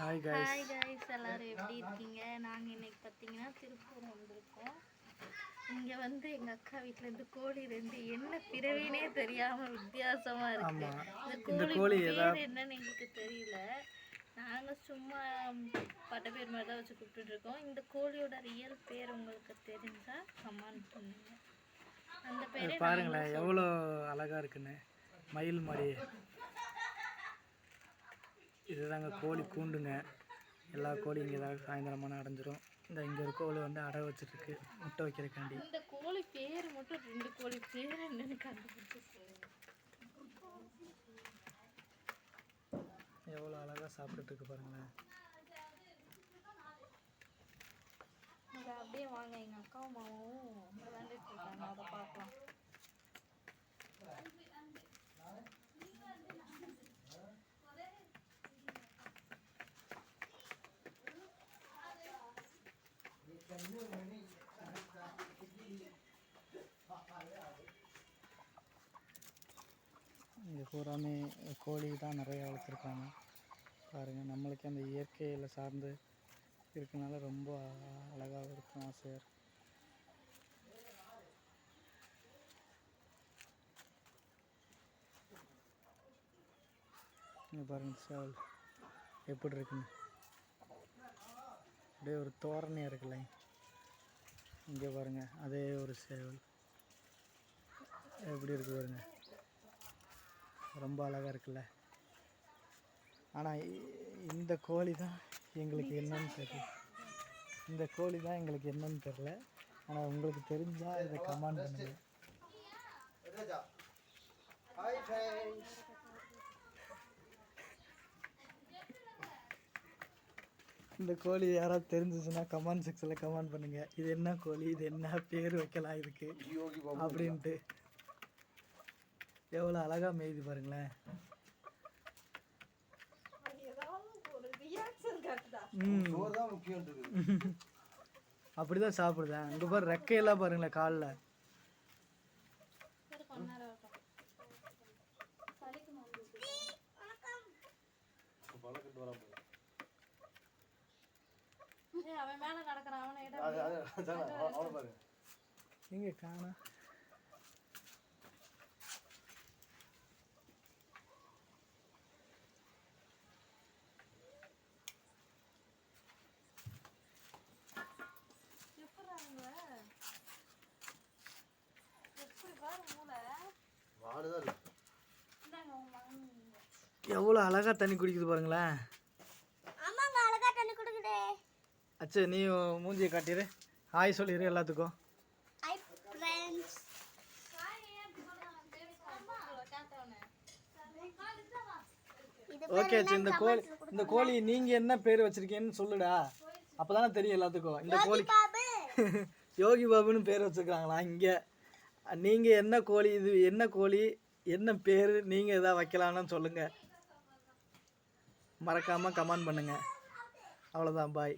Hi guys hi guys எல்லாரும் எப்படி இருக்கீங்க? நாங்கள் இன்னைக்கு பார்த்தீங்கன்னா திருப்பூர் வந்திருக்கோம். இங்கே வந்து எங்கள் அக்கா வீட்டிலேருந்து கோழி ரெண்டு என்ன பிறவினே தெரியாமல் வித்தியாசமாக இருக்கு. இந்த கோழி என்னன்னு எங்களுக்கு தெரியல. நாங்கள் சும்மா பட்ட பேர் மாதிரி தான் வச்சு கூப்பிட்டுட்டு இருக்கோம். இந்த கோழியோட ரியல் பேர் உங்களுக்கு தெரிஞ்சால் கமெண்ட் பண்ணுங்க. அந்த பேரே பாருங்களேன் எவ்வளோ அழகா இருக்குன்னு. மயில் மாதிரி இதுதாங்க கோழி கூண்டுங்க. எல்லா கோழி இங்கே தான் சாயந்தரமான அடைஞ்சிரும். இந்த இங்கே ஒரு கோழி வந்து அடை வச்சிருக்கு. முட்டை வைக்கிறக்காண்டி இந்த கோழி பேர் மட்டும் ரெண்டு கோழி பேர் என்னன்னு கண்டுபிடிச்சு சொல்லுங்க எவ்வளோ அழகாக சாப்பிட்டுட்டு இருக்கு பாருங்களேன். அப்படியே வாங்க. எங்க அக்காவும் மாமாவும் விளையாண்டுட்டு இருக்காங்க. அதை பார்க்கலாம். இங்கே பூராமே கோழி தான் நிறைய வளர்த்துருக்காங்க. பாருங்கள் நம்மளுக்கு அந்த இயற்கையில் சார்ந்து இருக்கனால ரொம்ப அழகாக இருக்கும் ஆசையாக இருக்கும் இங்கே பாருங்கள் சேவல் எப்படி இருக்குன்னு. அப்படியே ஒரு தோரணையாக இருக்குல்ல இங்கே பாருங்கள் அதே ஒரு சேவல். எப்படி இருக்குது பாருங்க. ரொம்ப அழகாக இருக்குல்ல. ஆனால் இந்த கோழி தான் எங்களுக்கு என்னன்னு தெரியல. இந்த கோழி தான் எங்களுக்கு என்னன்னு தெரில ஆனால் உங்களுக்கு தெரிஞ்சால் இதை கமெண்ட் பண்ணுங்கள் இந்த கோழி யாராவது தெரிஞ்சிச்சுன்னா கமெண்ட் செக்ஷனில் கமெண்ட் பண்ணுங்க. இது என்ன கோழி? இது என்ன பேர் வைக்கலாம் இதுக்கு? அப்படின்ட்டு. எவ்வளோ அழகாக மேய்து பாருங்களேன். ம். அப்படிதான் சாப்பிடுதேன். இங்கே பாரு ரெக்கையெல்லாம் பாருங்களேன் காலில். சரி கொஞ்ச ஏய், அவன் மேல நடக்கிறான் அவனை எங்கே காணா. எவ்வளோ அழகாக தண்ணி குடிக்குது பாருங்களேன். ஆமாங்க அழகா தண்ணி கொடுக்குதே. அச்சா நீ மூஞ்சியை காட்டிடு ஹாய் சொல்லிடு எல்லாத்துக்கும். ஃப்ரெண்ட்ஸ் ஓகே அச்சு இந்த கோழி இந்த கோழி நீங்கள் என்ன பேர் வச்சிருக்கீங்கன்னு சொல்லுடா. அப்போ தானே தெரியும் எல்லாத்துக்கும். இந்த கோழி யோகி பாபுன்னு பேர் வச்சுருக்காங்களா இங்கே. நீங்கள் என்ன கோழி இது என்ன கோழி என்ன பேர் நீங்கள் எதாவது வைக்கலாம்னு சொல்லுங்கள் மறக்காமல் கமெண்ட் பண்ணுங்கள் அவ்வளோதான் பாய்